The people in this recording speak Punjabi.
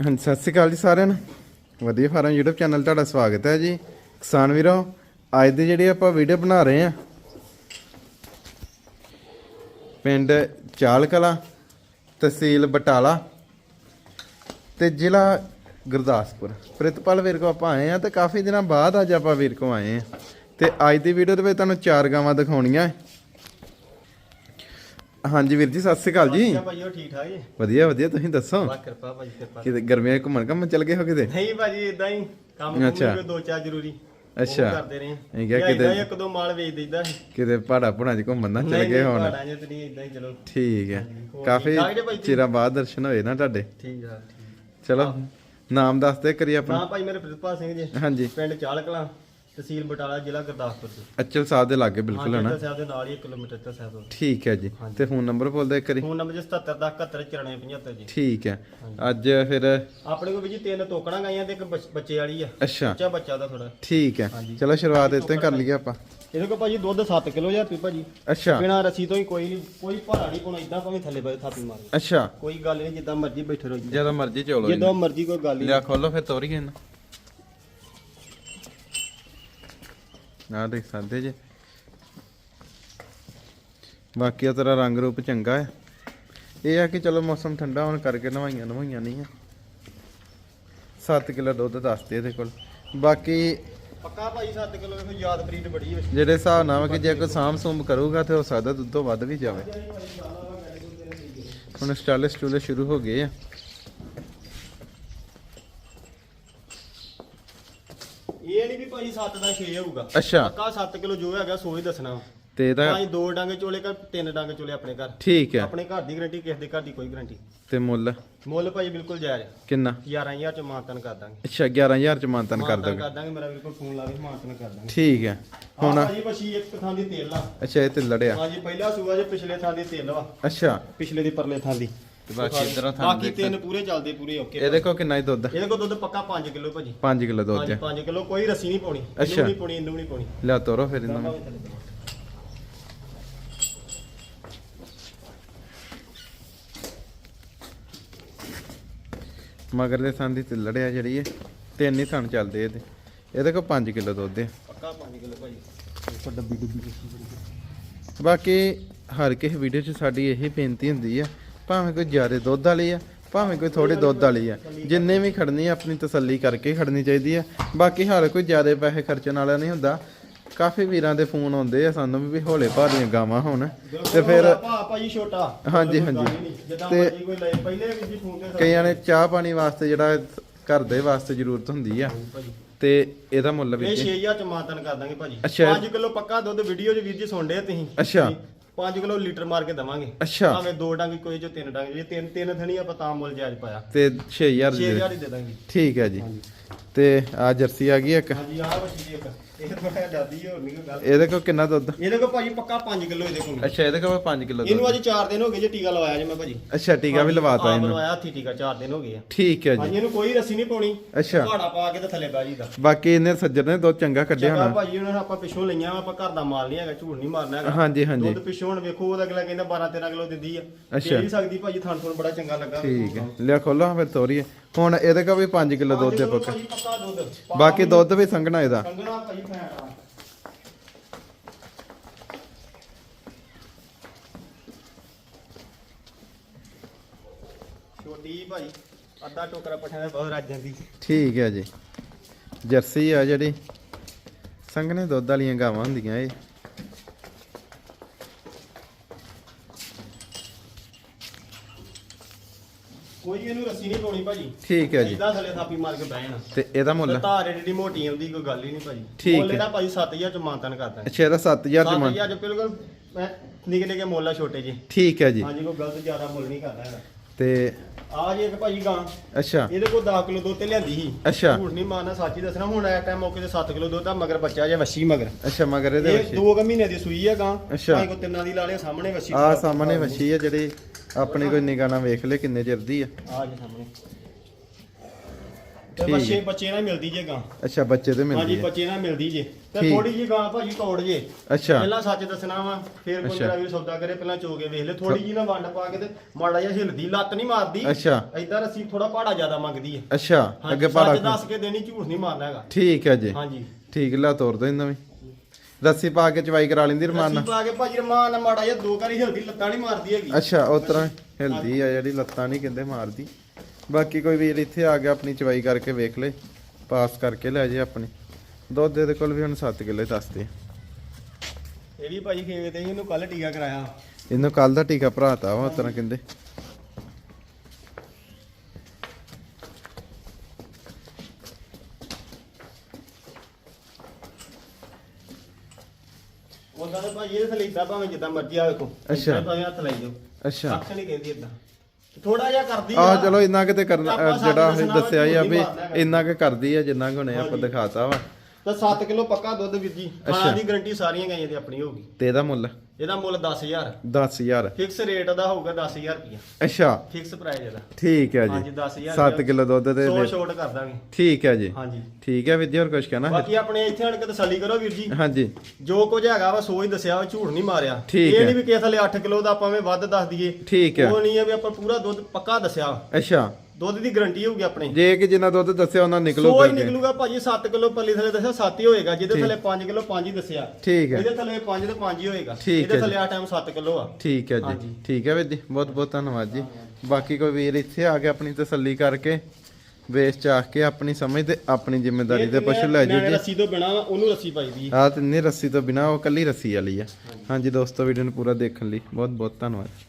ਹਾਂਜੀ, ਸਤਿ ਸ਼੍ਰੀ ਅਕਾਲ ਜੀ ਸਾਰਿਆਂ ਨੂੰ। ਵਧੀਆ ਫਾਰਮ YouTube ਚੈਨਲ ਤੁਹਾਡਾ ਸਵਾਗਤ ਹੈ ਜੀ। ਕਿਸਾਨ ਵੀਰੋ, ਅੱਜ ਦੀ ਜਿਹੜੀ ਆਪਾਂ ਵੀਡੀਓ ਬਣਾ ਰਹੇ ਆ ਪਿੰਡ ਚਾਲ ਕਲਾ ਤਹਿਸੀਲ ਬਟਾਲਾ ਤੇ ਜ਼ਿਲ੍ਹਾ ਗੁਰਦਾਸਪੁਰ। ਪ੍ਰਿਤਪਾਲ ਵੀਰ ਕੋ ਆਪਾਂ ਆਏ ਆ ਤੇ ਕਾਫੀ ਦਿਨਾਂ ਬਾਅਦ ਅੱਜ ਆਪਾਂ ਵੀਰ ਕੋ ਆਏ ਆ ਤੇ ਅੱਜ ਦੀ ਵੀਡੀਓ ਦੇ ਵਿੱਚ ਤੁਹਾਨੂੰ ਚਾਰ ਗਾਵਾਂ ਦਿਖਾਉਣੀਆਂ। ਹਾਂਜੀ ਵੀਰ ਜੀ ਸਤਿ ਸ਼੍ਰੀ ਅਕਾਲ ਜੀ। ਠੀਕ ਠਾਕ ਜੀ? ਵਧੀਆ ਵਧੀਆ ਤੁਸੀਂ ਦੱਸੋ? ਬਾ ਕਿਰਪਾ ਭਾਜੀ ਕਿਰਪਾ ਕਿਤੇ ਗਰਮੀਆਂ 'ਚ ਘੁੰਮਣ ਚੱਲ ਗਏ ਹੋ ਕਿਤੇ? ਨਹੀਂ ਭਾਜੀ ਇਦਾਂ ਹੀ ਕੰਮ ਅੱਛਾ। ਦੋ ਚਾਰ ਜ਼ਰੂਰੀ। ਉਹ ਅੱਛਾ। ਕਰਦੇ ਰਹੇ ਇਹ ਕਿਹਾ ਕਿਤੇ- ਇੱਕ ਦੋ ਮਾਲ ਵੇਚ ਦਿੰਦਾ ਕਿਤੇ ਪਹਾੜਾ ਪੁਣਾ 'ਚ ਘੁੰਮਣ ਨਾ ਚੱਲ ਗਏ ਹੁਣ। ਪਹਾੜਾਂ 'ਚ ਤੇ ਨਹੀਂ ਇਦਾਂ ਹੀ ਚਲੋ। ਠੀਕ ਹੈ। ਹੋਰ ਕਾਫੀ ਠੀਕ ਠਾਕ ਜੇ ਭਾਈ ਜੀ? ਚਿਰਾਂ ਬਾਅਦ ਦਰਸ਼ਨ ਹੋਏ ਨਾ ਤੁਹਾਡੇ। ਠੀਕ ਆ ਠੀਕ। ਚਲੋ ਨਾਮ ਦੱਸ ਦੇ ਕਰੀ ਨਾ ਆਪਣਾ। ਭਾਈ ਮੇਰੇ ਪ੍ਰਿਤਪਾਲ ਸਿੰਘ ਜੀ। ਹਾਂਜੀ। ਪਿੰਡ ਚਾਲ ਕਲਾਂ ਤਹਿਸੀਲ ਬਟਾਲਾ ਜ਼ਿਲ੍ਹਾ ਗੁਰਦਾਸਪੁਰ ਜੀ ਅਚਲ ਸਾਹਿਬ ਦੇ ਲਾਗੇ ਬਿਲਕੁਲ ਹੈ ਨਾ ਸਾਹਿਬ ਦੇ ਨਾਲ ਹੀ 1 ਕਿਲੋਮੀਟਰ ਤੇ ਸਾਹਿਬ ਠੀਕ ਹੈ ਜੀ। ਤੇ ਫੋਨ ਨੰਬਰ ਬੋਲ ਦੇ ਕਰੀ ਫੋਨ ਨੰਬਰ ਜੀ 77 ਦਾ 71 94 ਜੀ। ਠੀਕ ਹੈ। ਅੱਜ ਫਿਰ ਆਪਣੇ ਕੋਲ ਵੀ ਜੀ ਤਿੰਨ ਤੋਕੜਾਂ ਗਾਈਆਂ ਤੇ ਇੱਕ ਬੱਚ- ਬੱਚੇ ਵਾਲੀ ਆ। ਅੱਛਾ। ਬੱਚਾ ਬੱਚਾ ਦਾ ਥੋੜਾ ਠੀਕ ਹੈ। ਚਲੋ ਸ਼ੁਰੂਆਤ ਇੱਥੇ ਕਰ ਲਈਏ ਆਪਾਂ। ਇਹਦੇ ਕੋਲ ਭਾਜੀ ਦੁੱਧ 7 ਕਿਲੋ ਜਾਂ ਪੀ ਭਾਜੀ। ਅੱਛਾ। ਬਿਨਾ ਰੱਸੀ ਤੋਂ ਹੀ ਕੋਈ ਨਹੀਂ ਕੋਈ ਭਾਰਾ ਨਹੀਂ ਪਾਉਣਾ ਇਦਾਂ ਭਾਵੇਂ ਥੱਲੇ ਬੈ ਥਾਪੀ ਮਾਰ। ਅੱਛਾ। ਕੋਈ ਗੱਲ ਨਹੀਂ ਜਿੱਦਾਂ ਮਰਜ਼ੀ ਬੈਠੇ ਰਹੋ ਜੀ ਜਦੋਂ ਮਰਜ਼ੀ ਚਲੋ ਜਦੋਂ ਮਰਜ਼ੀ ਕੋਈ ਗੱਲ ਨਹੀਂ ਲਿਆ ਖੋਲੋ ਫਿਰ ਤੋਰੀਏ ਇਹਨੂੰ। ਨਾ ਦੇਖ ਸਕਦੇ ਜੇ। ਬਾਕੀ ਆ ਤੇਰਾ ਰੰਗ ਰੂਪ ਚੰਗਾ ਹੈ ਇਹ ਆ ਕਿ ਚਲੋ ਮੌਸਮ ਠੰਡਾ ਹੋਣ ਕਰਕੇ ਨਵਾਈਆਂ ਨਵਾਈਆਂ ਨਹੀਂ ਆ। 7 ਕਿਲੋ ਦੁੱਧ ਦੱਸਦੇ ਇਹਦੇ ਕੋਲ। ਬਾਕੀ ਪੱਕਾ ਭਾਈ 7 ਕਿਲੋ ਵੇਖੋ ਯਾਦ ਪ੍ਰੀਤ ਬੜੀ ਹੋਈ। ਜਿਹੜੇ ਹਿਸਾਬ ਨਾਲ ਕਿ ਜੇ ਕੋਈ ਸਾਂਭ ਸੂੰਭ ਕਰੂਗਾ ਤੇ ਹੋ ਸਕਦਾ ਦੁੱਧ ਤੋਂ ਵੱਧ ਵੀ ਜਾਵੇ। ਹੁਣ ਸਟਾਲੇ ਸਟੂਲੇ ਸ਼ੁਰੂ ਹੋ ਗਏ ਆ ਇਹ ਨਹੀਂ ਵੀ ਭਾਈ 7 ਦਾ 6 ਹੋਊਗਾ ਅੱਛਾ। ਪੱਕਾ 7 ਕਿਲੋ ਜੋ ਹੈਗਾ ਸੋ ਹੀ ਦੱਸਣਾ ਤੇ ਇਹਦਾ ਭਾਈ ਦੋ ਡਾਂਗੇ ਚੋਲੇ ਕਰ ਤਿੰਨ ਡਾਂਗੇ ਚੋਲੇ ਆਪਣੇ ਘਰ। ਠੀਕ ਹੈ। ਆਪਣੇ ਘਰ ਦੀ ਗਾਰੰਟੀ ਕਿਸੇ ਦੇ ਘਰ ਦੀ ਕੋਈ ਗਾਰੰਟੀ ਤੇ ਮੁੱਲ? ਮੁੱਲ ਭਾਈ ਬਿਲਕੁਲ ਜਾਇਜ਼। ਕਿੰਨਾ? 11000 ਚ ਮਾਨਤਨ ਕਰ ਦਾਂਗੇ। ਅੱਛਾ 11000 ਚ ਮਾਨਤਨ ਕਰ ਮਾਨਤਨ ਦੋਗੇ। ਕਰ ਦਾਂਗੇ ਮੇਰਾ ਬਿਲਕੁਲ ਫੋਨ ਲਾਵੇ ਮਾਨਤਨ ਕਰ ਦਾਂਗੇ। ਠੀਕ ਹੈ। ਹੁਣ ਭਾਜੀ ਬਸੀ ਇੱਕ ਥਾਂ ਦੀ ਤੇਲ ਆ। ਅੱਛਾ ਇਹ ਤੇ ਲੜਿਆ। ਹਾਂਜੀ ਪਹਿਲਾ ਸੂਆ ਜੇ ਪਿਛਲੇ ਥਾਂ ਦੀ ਤੇਲ ਵਾ। ਅੱਛਾ। ਪਿਛਲੇ ਦੀ ਪਰਲੇ ਥਾਂ ਦੀ। ਤੇ ਬਾਕੀ ਇਧਰੋਂ ਥਾਂ ਬਾਕੀ ਤਿੰਨ ਪੂਰੇ ਚੱਲਦੇ ਪੂਰੇ ਓਕੇ ਇਹਦੇ ਕੋ ਕਿੰਨਾ ਹੀ ਦੁੱਧ। ਇਹਦੇ ਕੋਲ ਦੁੱਧ ਪੱਕਾ 5 ਕਿਲੋ ਭਾਜੀ। 5 ਕਿਲੋ ਦੁੱਧ ਹਾਂਜੀ ਹੈ। 5 ਕਿਲੋ ਕੋਈ ਰੱਸੀ ਨਹੀਂ ਪਾਉਣੀ। ਇਹਨੂੰ ਨਹੀਂ ਪਾਉਣੀ ਇਹਨੂੰ ਨਹੀਂ ਪਾਉਣੀ। ਲਿਆ ਤੋਰੋ ਫਿਰ ਇਹਨਾਂ ਨੂੰ। ਮਗਰ ਦੇ ਥਾਂ ਦੀ ਤੇ ਲੜਿਆ ਜਿਹੜੀ ਹੈ ਤਿੰਨ ਹੀ ਥਣ ਚੱਲਦੇ ਇਹਦੇ। ਇਹਦੇ ਕੋ 5 ਕਿਲੋ ਦੁੱਧ ਹੈ। ਪੱਕਾ 5 ਕਿਲੋ ਭਾਜੀ। ਡੱਬੀ ਡੁੱਬੀ ਬਾਕੀ ਹਰ ਕਿਸੇ ਵੀਡੀਓ 'ਚ ਸਾਡੀ ਇਹ ਬੇਨਤੀ ਹੁੰਦੀ ਆ ਭਾਵੇਂ ਕੋਈ ਜ਼ਿਆਦਾ ਦੁੱਧ ਵਾਲੀ ਆ ਭਾਵੇਂ ਕੋਈ ਥੋੜੇ ਦੁੱਧ ਵਾਲੀ ਆ। ਜਿੰਨੇ ਵੀ ਖੜਨੀ ਆ ਆਪਣੀ ਤਸੱਲੀ ਕਰਕੇ ਖੜਨੀ ਚਾਹੀਦੀ ਆ। ਬਾਕੀ ਹਰ ਕੋਈ ਜ਼ਿਆਦਾ ਪੈਸੇ ਖਰਚਣ ਵਾਲਾ ਨਹੀਂ ਹੁੰਦਾ। ਕਾਫੀ ਵੀਰਾਂ ਦੇ ਫੋਨ ਆਉਂਦੇ ਆ ਸਾਨੂੰ ਵੀ ਹੌਲੇ ਭਾਰੀਆਂ ਗਾਵਾਂ ਹੋਣ। ਤੇ ਫਿਰ ਭਾ ਭਾਜੀ ਛੋਟਾ। ਹਾਂਜੀ, ਹਾਂਜੀ। ਤੇ- ਮਰਜ਼ੀ ਕੋਈ ਲੈ ਪਹਿਲੇ ਵੀ ਜੀ ਫੋਨ ਤੇ ਕਈਆਂ ਨੇ ਚਾਹ ਪਾਣੀ ਵਾਸਤੇ ਜਿਹੜਾ ਘਰ ਦੇ ਵਾਸਤੇ ਜ਼ਰੂਰਤ ਹੁੰਦੀ ਆ। ਤੇ ਇਹਦਾ ਮੁੱਲ ਇਹ ਵੀ 6000 ਚ ਮਾਤਨ ਕਰ ਦਾਂਗੇ ਭਾਜੀ ਅੱਛਾ। 5 ਕਿਲੋ ਪੱਕਾ ਦੁੱਧ ਵੀਡੀਓ 'ਚ ਵੀਰ ਜੀ ਸੁਣਦੇ ਆ ਤੁਸੀਂ। ਅੱਛਾ। 5 ਕਿਲੋ ਲੀਟਰ ਮਾਰ ਕੇ ਦਵਾਂਗੇ। ਅੱਛਾ। ਭਾਵੇਂ ਦੋ ਡੰਗ ਕੋਈ ਜੋ ਤਿੰਨ ਡੰਗ ਜੇ ਤਿੰਨ ਤਿੰਨ ਥਣੀ ਆਪਾਂ ਤਾਂ ਮੁੱਲ ਜਾਇਜ਼ ਪਾਇਆ। ਤੇ 6000 ਦੀ 6000 ਹੀ ਦੇ ਦਾਂਗੇ। ਠੀਕ ਹੈ ਜੀ। ਤੇ ਆ ਜਰਸੀ ਆ ਗਈ ਇੱਕ। ਹਾਂਜੀ ਆਹ ਬੱਚੀ ਇੱਕ। ਇਹ ਥੋੜਾ ਡਰਦੀ ਹੋਰ ਨਹੀਂ ਕੋਈ ਗੱਲ ਇਹਦੇ ਕੋ ਕਿੰਨਾ ਦੁੱਧ? ਇਹਦੇ ਕੋਲ ਭਾਜੀ ਪੱਕਾ 5 ਕਿਲੋ ਇਹਦੇ ਕੋਲ। ਅੱਛਾ ਇਹਦੇ ਕੋ 5 ਕਿਲੋ ਦੁੱਧ। ਇਹਨੂੰ ਅੱਜ 4 ਦਿਨ ਹੋ ਗਏ ਜੇ ਟੀਕਾ ਲਵਾਇਆ ਜੇ ਮੈਂ ਭਾਜੀ। ਅੱਛਾ ਟੀਕਾ ਵੀ ਲਵਾਤਾ ਇਹਨੂੰ। ਲਵਾਇਆ ਹੱਥੀ ਟੀਕਾ 4 ਦਿਨ ਹੋ ਗਏ ਆ। ਠੀਕ ਹੈ ਜੀ। ਹਾਂਜੀ ਇਹਨੂੰ ਕੋਈ ਰੱਸੀ ਨਹੀਂ ਪਾਉਣੀ। ਅੱਛਾ। ਘਾੜਾ ਪਾ ਕੇ ਤੇ ਥੱਲੇ ਬਹਿ ਜੀਦਾ ਬਾਕੀ ਇਹਨੇ ਸੱਜਰ ਨੇ ਦੁੱਧ ਚੰਗਾ ਕੱਢਿਆ ਹੋਣਾ। ਭਾਜੀ ਉਹਨਾਂ ਨੂੰ ਆਪਾਂ ਪਿੱਛੋਂ ਲਈਆਂ ਆਪਾਂ ਘਰ ਦਾ ਮਾਲ ਨਹੀਂ ਹੈਗਾ ਝੂਠ ਨਹੀਂ ਮਾਰਨਾ ਹੈਗਾ। ਹਾਂਜੀ ਹਾਂਜੀ। ਦੁੱਧ ਪਿੱਛੋਂ ਹੁਣ ਵੇਖੋ ਉਹਦਾ ਅਗਲਾ ਕਹਿੰਦਾ 12 13 ਕਿਲੋ ਦਿੰਦੀ ਆ। ਅੱਛਾ। ਦੇ ਸਕਦੀ ਭਾਜੀ ਥਣ ਥਣ ਬੜਾ ਚੰਗਾ ਲੱਗਾ। ਠੀਕ ਹੈ। ਲਿਆ ਖੋਲੋ ਫਿਰ ਤੋਰੀਏ। ਹੁਣ ਇਹਦੇ ਕੋ ਵੀ 5 ਕਿਲੋ ਦੁੱਧ ਦੇ ਪੱਕਾ ਭਾਜੀ ਪੱਕਾ ਦੁੱਧ ਬਾਕੀ ਦੁੱਧ ਵੀ ਸੰਘਣਾ ਇਹਦਾ। ਸੰਗਣਾ ਭਾਜੀ ਫੈਂਟ ਆ ਛੋਟੀ ਭਾਜੀ ਅੱਧਾ ਟੋਕਰਾ ਪਠਿਆਂ ਦਾ ਬਹੁਤ ਰੱਜ ਜਾਂਦੀ। ਠੀਕ ਹੈ ਜੀ। ਜਰਸੀ ਆ ਜਿਹੜੀ। ਸੰਘਣੇ ਦੁੱਧ ਵਾਲੀਆਂ ਗਾਵਾਂ ਹੁੰਦੀਆਂ ਇਹ। ਕੋਈ ਇਹਨੂੰ ਰੱਸੀ ਨਹੀਂ ਪਾਉਣੀ ਭਾਜੀ। ਠੀਕ ਹੈ ਜੀ। ਇਦਾਂ ਥੱਲੇ ਥਾਪੀ ਮਾਰ ਕੇ ਬਹਿ ਜਾਣਾ। ਤੇ ਇਹਦਾ ਮੁੱਲ? ਧਾਰ ਏਡੀ ਮੋਟੀ ਆਉਂਦੀ ਕੋਈ ਗੱਲ ਹੀ ਨਹੀਂ ਭਾਜੀ। ਠੀਕ ਮੁੱਲ। ਇਹਦਾ ਭਾਜੀ 7000 ਚ ਮਾਨਤਨ ਕਰਦਾ ਅੱਛਾ ਇਹਦਾ 7000 ਚ ਮੰਨ 7000 ਚ ਬਿਲਕੁਲ ਮੈਂ ਨਿੱਕੇ ਨਿੱਕੇ ਮੁੱਲ ਆ ਛੋਟੇ ਜੀ ਠੀਕ ਹੈ ਜੀ। ਹਾਂਜੀ ਕੋਈ ਗਲਤ ਜ਼ਿਆਦਾ ਮੁੱਲ ਨਹੀਂ ਕਰਦਾ ਹੈਗਾ ਤੇ ਆ ਜੀ ਇੱਕ ਭਾਜੀ ਗਾਂ। ਅੱਛਾ। ਇਹਦੇ ਕੋਲ 10 ਕਿਲੋ ਦੁੱਧ ਤੇ ਲਿਆਂਦੀ ਸੀ। ਅੱਛਾ। ਝੂਠ ਨਹੀਂ ਮਾਰਨਾ ਸੱਚ ਹੀ ਦੱਸਣਾ। ਹੁਣ ਇਸ ਟਾਈਮ ਮੌਕੇ ਤੇ 7 ਕਿਲੋ ਦੁੱਧ ਆ ਮਗਰ ਬੱਚਾ ਜੇ ਵੱਛੀ ਮਗਰ। ਅੱਛਾ ਮਗਰ ਇਹਦੇ ਇਹ ਵਿੱਚ ਦੋ ਕੁ ਮਹੀਨੇ ਦੀ ਸੂਈ ਆ ਗਾਂ। ਅੱਛਾ। ਭਾਈ ਕੋ ਤਿੰਨਾਂ ਦੀ ਲਾ ਲਿਆ ਸਾਹਮਣੇ ਵੱਛੀ ਆ ਸਾਹਮਣੇ ਵੱਛੀ ਆ ਜਿਹੜੀ ਆਪਣੀ ਕੋਈ ਨਿਗਾਹ ਨਾਲ ਵੇਖ ਲੈ ਕਿੰਨੇ ਚਿਰ ਦੀ ਆ। ਆ ਜੀ ਸਾਹਮਣੇ। ਤੇ ਠੀਕ ਬੱਚੇ ਹੈ। ਬੱਚੇ ਨਾਲ ਮਿਲਦੀ ਜੇ ਗਾਂ। ਅੱਛਾ ਬੱਚੇ ਤੇ ਹਾਂਜੀ ਮਿਲਦੀ ਹੈ। ਬੱਚੇ ਨਾਲ ਮਿਲਦੀ ਜੇ। ਤੇ ਠੀਕ। ਥੋੜੀ ਜੀ ਗਾਂ ਭਾਜੀ ਤੋੜ ਜੇ। ਅੱਛਾ। ਪਹਿਲਾਂ ਸੱਚ ਦੱਸਣਾ ਵਾ ਫਿਰ ਕੋਈ ਅੱਛਾ। ਮੇਰਾ ਵੀਰ ਸੌਦਾ ਕਰੇ ਪਹਿਲਾਂ ਚੋਗੇ ਵੇਖ ਲੈ। ਥੋੜੀ ਜੀ ਨਾ ਵੰਡ ਪਾ ਕੇ ਤੇ ਮਾੜਾ ਜਿਹਾ ਹਿਲਦੀ ਲੱਤ ਨਹੀਂ ਮਾਰਦੀ। ਅੱਛਾ। ਏਦਾਂ ਰੱਸੀ ਥੋੜਾ ਜ਼ਿਆਦਾ ਮੰਗਦੀ ਹੈ। ਅੱਛਾ ਹਾਂਜੀ, ਅੱਗੇ ਸੱਚ ਪਾੜਾ ਦੱਸ ਕੇ ਦੇਣੀ ਝੂਠ ਨਹੀਂ ਮਾਰਨਾ ਹੈਗਾ। ਠੀਕ ਹੈ ਜੀ। ਹਾਂਜੀ। ਠੀਕ ਲਾ ਤੋਰ ਦੋ ਇਹਨਾਂ ਵੀ ਰੱਸੀ ਪਾ ਕੇ ਚਵਾਈ ਕਰਾ ਲੈਂਦੀ ਰਮਾਨ ਨਾਲ? ਪਾ ਕੇ ਭਾਜੀ ਰਮਾਨ ਨਾਲ ਮਾੜਾ ਜਿਹਾ ਦੋ ਵਾਰੀ ਹਿਲਦੀ ਲੱਤਾਂ ਨਹੀਂ ਮਾਰਦੀ ਹੈਗੀ। ਅੱਛਾ ਉਸ ਤਰ੍ਹਾਂ ਹਿਲਦੀ ਆ ਜਿਹੜੀ ਲੱਤਾਂ ਨਹੀਂ ਕਹਿੰਦੇ ਮਾਰਦੀ। ਬਾਕੀ ਕੋਈ ਵੀਰ ਇੱਥੇ ਆ ਗਿਆ ਆਪਣੀ ਚਵਾਈ ਕਰਕੇ ਵੇਖ ਲੈ ਪਾਸ ਕਰਕੇ ਲੈ ਜੇ ਆਪਣੀ। ਦੁੱਧ ਦੇ ਕੋਲ ਵੀ ਹੁਣ 7 ਕਿੱਲੇ ਦੱਸਦੇ ਇਹ ਵੀ ਭਾਜੀ ਖੇਵੇ ਤੇ ਇਹਨੂੰ ਕੱਲ ਟੀਕਾ ਕਰਾਇਆ। ਇਹਨੂੰ ਕੱਲ ਦਾ ਟੀਕਾ ਭਰਾਤਾ ਉਸ ਤਰ੍ਹਾਂ ਕਹਿੰਦੇ ਉਹਦਾ ਤਾਂ ਇਦਾਂ ਭਾਵੇਂ ਜਿੱਦਾਂ ਮਰਜ਼ੀ ਆ ਵੇਖੋ। ਅੱਛਾ। ਭਾਵੇਂ ਹੱਥ ਲਾਈ ਜਾਓ। ਅੱਛਾ। ਅੱਖ ਨਹੀਂ ਕਹਿੰਦੀ ਇਦਾਂ ਥੋੜਾ ਜਿਹਾ ਕਰਦੀ ਆ। ਚਲੋ ਇੰਨਾ ਕਿਤੇ ਕਰਨਾ ਅਹ ਜਿਹੜਾ ਅਸੀਂ ਦੱਸਿਆ ਹੀ ਆ ਵੀ। ਇੰਨਾ ਕਿ ਕਰਦੀ ਆ ਜਿੰਨਾ ਕੁ ਹੁਣੇ ਆਪਾਂ। ਦਿਖਾਤਾ ਵਾ। ਤਾਂ 7 ਕਿਲੋ ਪੱਕਾ ਦੁੱਧ ਵੀਰ ਜੀ। ਅੱਛਾ। ਖਾਣਾ ਦੀ ਗਾਰੰਟੀ ਸਾਰੀਆਂ ਗਾਈਆਂ ਦੀ ਆਪਣੀ ਹੋਊਗੀ। ਤੇ ਇਹਦਾ ਮੁੱਲ? ਇਹਦਾ ਮੁੱਲ 10000 10000 ਫਿਕਸ ਰੇਟ ਦਾ ਹੋਊਗਾ 10000 ਰੁਪਇਆ ਅੱਛਾ। ਫਿਕਸ ਪ੍ਰਾਈਸ ਇਹਦਾ। ਠੀਕ ਹੈ ਹਾਂਜੀ ਜੀ 10000 7 ਕਿਲੋ ਦੁੱਧ ਦੇ 100 ਵਿੱਚ। ਛੋਟ ਕਰ ਦਾਂਗੇ। ਠੀਕ ਹੈ ਜੀ। ਹਾਂਜੀ। ਠੀਕ ਹੈ ਵਿਦਿਆ ਹੋਰ ਕੁਝ ਕਹਿਣਾ? ਬਾਕੀ ਆਪਣੇ ਇੱਥੇ ਆਣ ਕੇ ਤਸੱਲੀ ਕਰੋ ਵੀਰ ਜੀ। ਹਾਂਜੀ। ਜੋ ਕੁਝ ਹੈਗਾ ਵਾ ਸੋਚ ਦੱਸਿਆ ਵਾ ਝੂਠ ਨਹੀਂ ਮਾਰਿਆ। ਠੀਕ ਇਹ ਹੈ। ਨਹੀਂ ਵੀ ਕਿਸੇ ਥਲੇ 8 ਕਿਲੋ ਦਾ ਆਪਾਂ ਐਵੇਂ ਵੱਧ ਦੱਸ ਦਈਏ। ਠੀਕ ਹੈ। ਉਹ ਨਹੀਂ ਹੈ ਵੀ ਆਪਾਂ ਪੂਰਾ ਦੁੱਧ ਪੱਕਾ ਦੱਸਿਆ। ਅੱਛਾ। ਦੁੱਧ ਦੀ ਗਾਰੰਟੀ ਹੋਊਗੀ ਆਪਣੇ। ਜੇ ਕਿ ਜਿੰਨਾ ਦੁੱਧ ਦੱਸਿਆ ਉਹਨਾਂ ਨਿਕਲੂ ਸੋ ਹੀ ਕਰਕੇ ਨਿਕਲੂਗਾ ਭਾਜੀ 7 ਕਿਲੋ ਪੱਲੀ ਥਲੇ ਦੱਸਿਆ 7 ਹੀ ਹੋਏਗਾ। ਜਿਹਦੇ। ਥਲੇ 5 ਕਿਲੋ 5 ਹੀ ਦੱਸਿਆ। ਠੀਕ ਹੈ। ਇਹਦੇ ਥਲੇ 5 ਤੇ 5 ਹੀ ਹੋਏਗਾ। ਠੀਕ ਇਹਦੇ ਹੈ ਥਲੇ ਆ ਟਾਈਮ 7 ਕਿਲੋ ਆ। ਠੀਕ ਹੈ ਜੀ। ਠੀਕ ਹੈ ਵੀਰ ਜੀ। ਬਹੁਤ ਬਹੁਤ ਧੰਨਵਾਦ ਜੀ। ਬਾਕੀ ਕੋਈ ਵੀਰ ਇੱਥੇ ਆ ਕੇ ਆਪਣੀ ਤਸੱਲੀ ਕਰਕੇ ਵੇਚ ਚਾਖ ਕੇ ਆਪਣੀ ਸਮਝ ਤੇ ਆਪਣੀ ਜ਼ਿੰਮੇਵਾਰੀ ਦੇ ਪਸ਼ੂ ਲੈ ਜਾਓ ਜੀ। ਰੱਸੀ ਤੋਂ ਬਿਨਾ ਉਹਨੂੰ ਰੱਸੀ ਪਾਈ ਦੀ। ਆ ਤਿੰਨੇ ਰੱਸੀ ਤੋਂ ਬਿਨਾ ਉਹ ਕੱਲੀ ਰੱਸੀ ਵਾਲੀ ਆ। ਹਾਂਜੀ। ਦੋਸਤੋ ਵੀਡੀਓ ਨੂੰ ਪੂਰਾ ਦੇਖਣ ਲਈ ਬਹੁਤ ਬਹੁਤ ਧੰਨਵਾਦ।